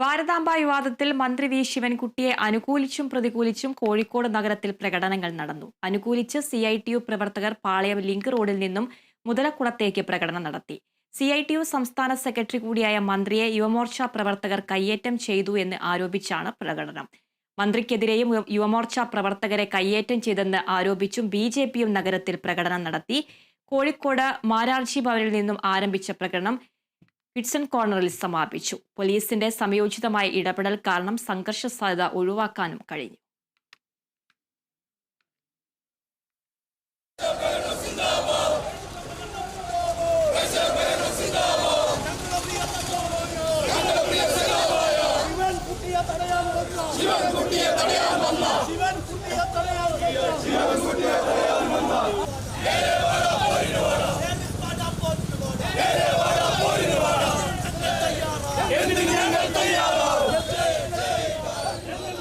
ഭാരതാംബ വിവാദത്തിൽ മന്ത്രി വി ശിവൻകുട്ടിയെ അനുകൂലിച്ചും പ്രതികൂലിച്ചും കോഴിക്കോട് നഗരത്തിൽ പ്രകടനങ്ങൾ നടന്നു. അനുകൂലിച്ച് സി ഐ ടി യു പ്രവർത്തകർ പാളയം ലിങ്ക് റോഡിൽ നിന്നും മുതലക്കുളത്തേക്ക് പ്രകടനം നടത്തി. സി ഐ ടി യു സംസ്ഥാന സെക്രട്ടറി കൂടിയായ മന്ത്രിയെ യുവമോർച്ച പ്രവർത്തകർ കയ്യേറ്റം ചെയ്തു എന്ന് ആരോപിച്ചാണ് പ്രകടനം. മന്ത്രിക്കെതിരെയും യുവമോർച്ച പ്രവർത്തകരെ കയ്യേറ്റം ചെയ്തെന്ന് ആരോപിച്ചും ബി ജെ പിയും നഗരത്തിൽ പ്രകടനം നടത്തി. കോഴിക്കോട് മാരാർജി ഭവനിൽ നിന്നും ആരംഭിച്ച പ്രകടനം കിഡ്സൺ കോർണറിൽ സമാപിച്ചു. പോലീസിന്റെ സമയോചിതമായ ഇടപെടൽ കാരണം സംഘർഷ സാധ്യത ഒഴിവാക്കാനും കഴിഞ്ഞു. எழுந்திருக்கிறார்கள்